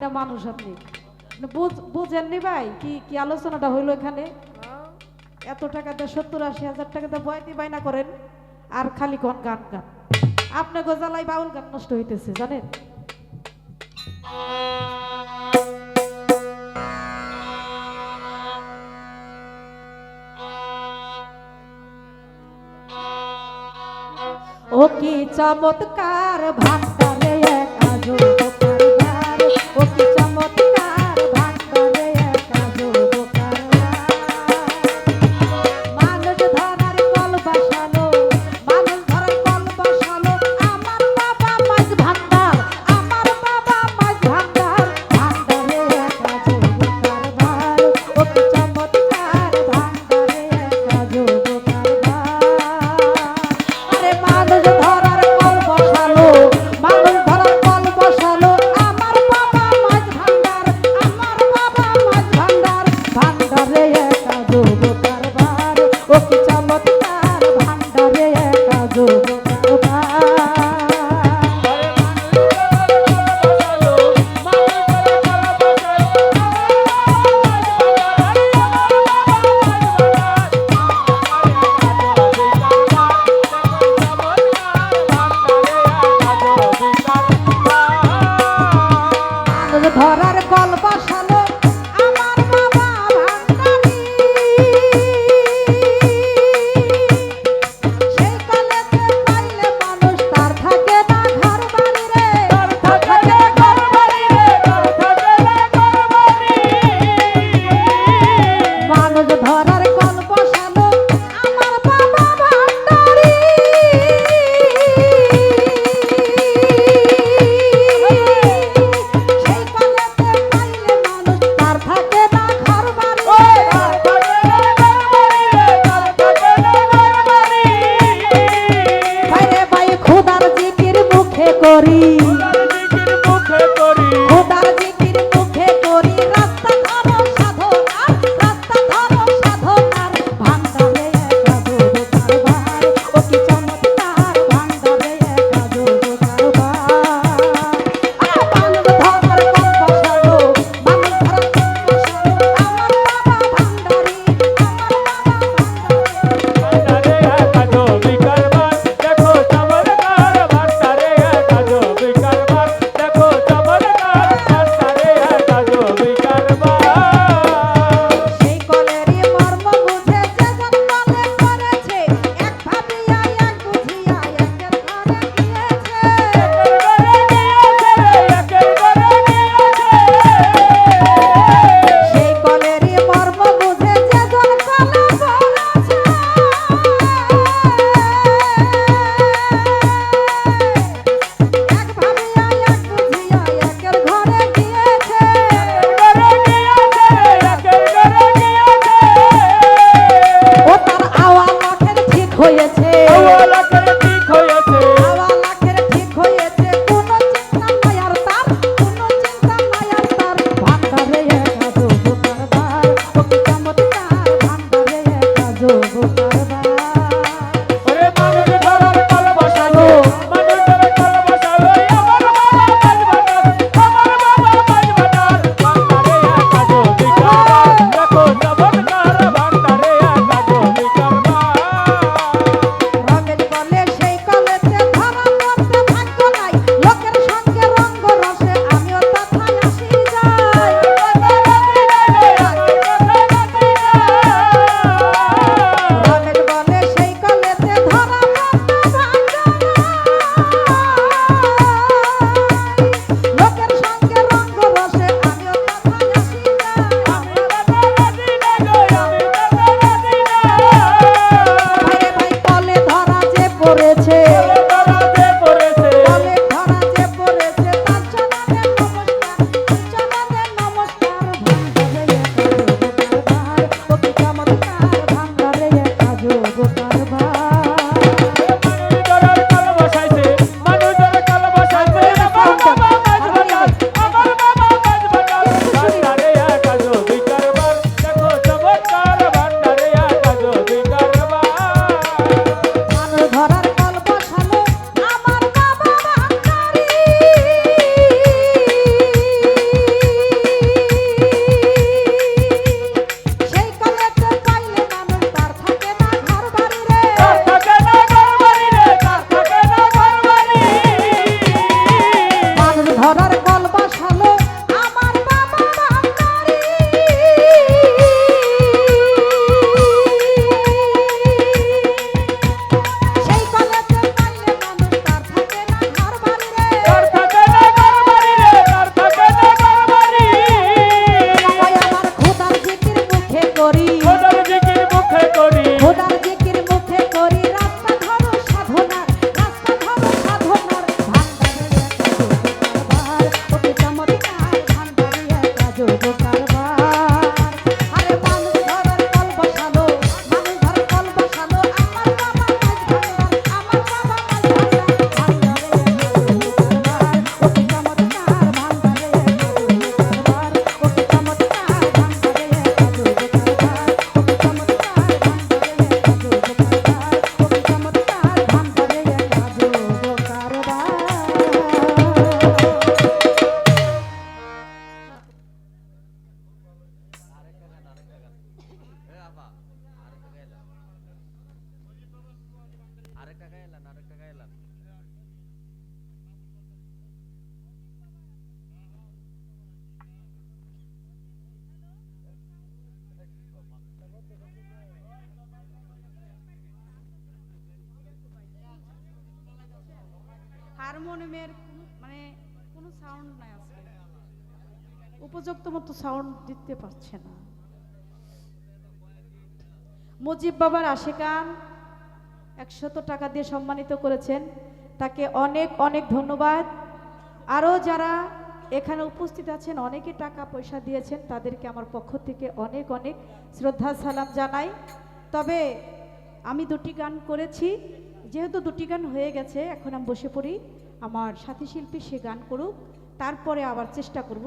একটা মানুষ আপনি। মানে বুঝেননি ভাই? কি কি আলোচনাটা হইল এখানে? এত টাকা দিয়ে সত্তর আশি হাজার টাকা দিয়ে বয়াতি বায়না করেন আর খালি কোন গান গান। আপনার গোজালাই বাউল গান নষ্ট হইতেছে, জানেন? ও কি চমৎকার ভান সাধ আরেকটা গায়ে এলান আরেকটা গায়ে হারমোনিয়ামের মানে কোনো সাউন্ড নাই আজকে। উপযুক্ত মতো সাউন্ড দিতে পারছে না। মুজিব বাবার আশেকান একশত টাকা দিয়ে সম্মানিত করেছেন। তাকে অনেক অনেক ধন্যবাদ। আরও যারা এখানে উপস্থিত আছেন, অনেকে টাকা পয়সা দিয়েছেন, তাদেরকে আমার পক্ষ থেকে অনেক অনেক শ্রদ্ধা, সালাম জানাই। তবে আমি দুটি গান করেছি। যেহেতু দুটি গান হয়ে গেছে, এখন আমি বসে পড়ি। আমার সাথী শিল্পী সে গান করুক, তারপরে আবার চেষ্টা করব।